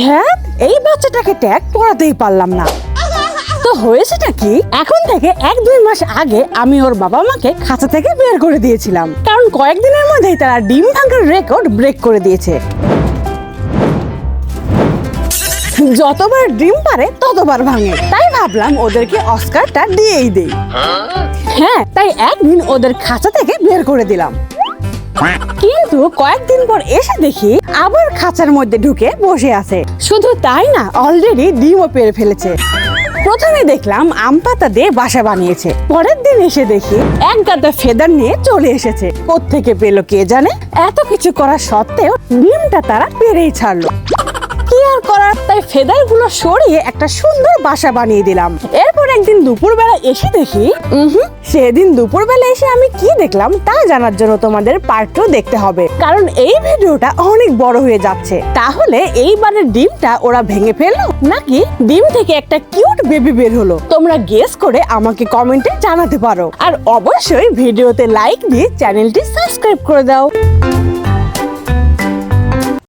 ধ্যাত এই বাচ্চাটাকে ট্যাগ পড়াতেই পারলাম না। তো হয়েছেটা কি? এখন থেকে এক দুই মাস আগে আমি ওর বাবা মাকে খাঁচা থেকে বের করে দিয়েছিলাম। কারণ কয়েকদিনের মধ্যেই তারা ডিম ভাঙার রেকর্ড ব্রেক করে দিয়েছে। যতবার ডিম পারে ততবার ভাঙে। তাই ভাবলাম ওদেরকে অস্কারটা দিয়েই দেই। হ্যাঁ তাই একদিন ওদের খাঁচা থেকে বের করে দিলাম। কিন্তু কয়েকদিন পর এসে দেখি আবার খাঁচার মধ্যে ঢুকে বসে আছে। শুধু তাই না অলরেডি ডিমও পেরে ফেলেছে। প্রথমে দেখলাম আম পাতা দিয়ে বাসা বানিয়েছে। পরের দিন এসে দেখি এক গাদা ফেদার নিয়ে চলে এসেছে। কোত্থেকে পেল কে জানে? এত কিছু করা সত্ত্বেও ডিমটা তারা পেরেই ছাড়লো। কি করার তাই ফেদারগুলো সরিয়ে একটা সুন্দর বাসা বানিয়ে দিলাম। এরপর একদিন দুপুরবেলা এসে দেখি উহুম, সেদিন দুপুরবেলা এসে আমি কি দেখলাম তা জানার জন্য তোমাদের পার্ট দেখতে হবে। কারণ এই ভিডিওটা অনেক বড় হয়ে যাচ্ছে। তাহলে এইবারের ডিমটা ওরা ভেঙে ফেলল? নাকি ডিম থেকে একটা কিউট বেবি বের হলো? তোমরা গেস করে আমাকে কমেন্টে জানাতে পারো। আর অবশ্যই ভিডিওতে লাইক দিয়ে চ্যানেলটি সাবস্ক্রাইব করে দাও।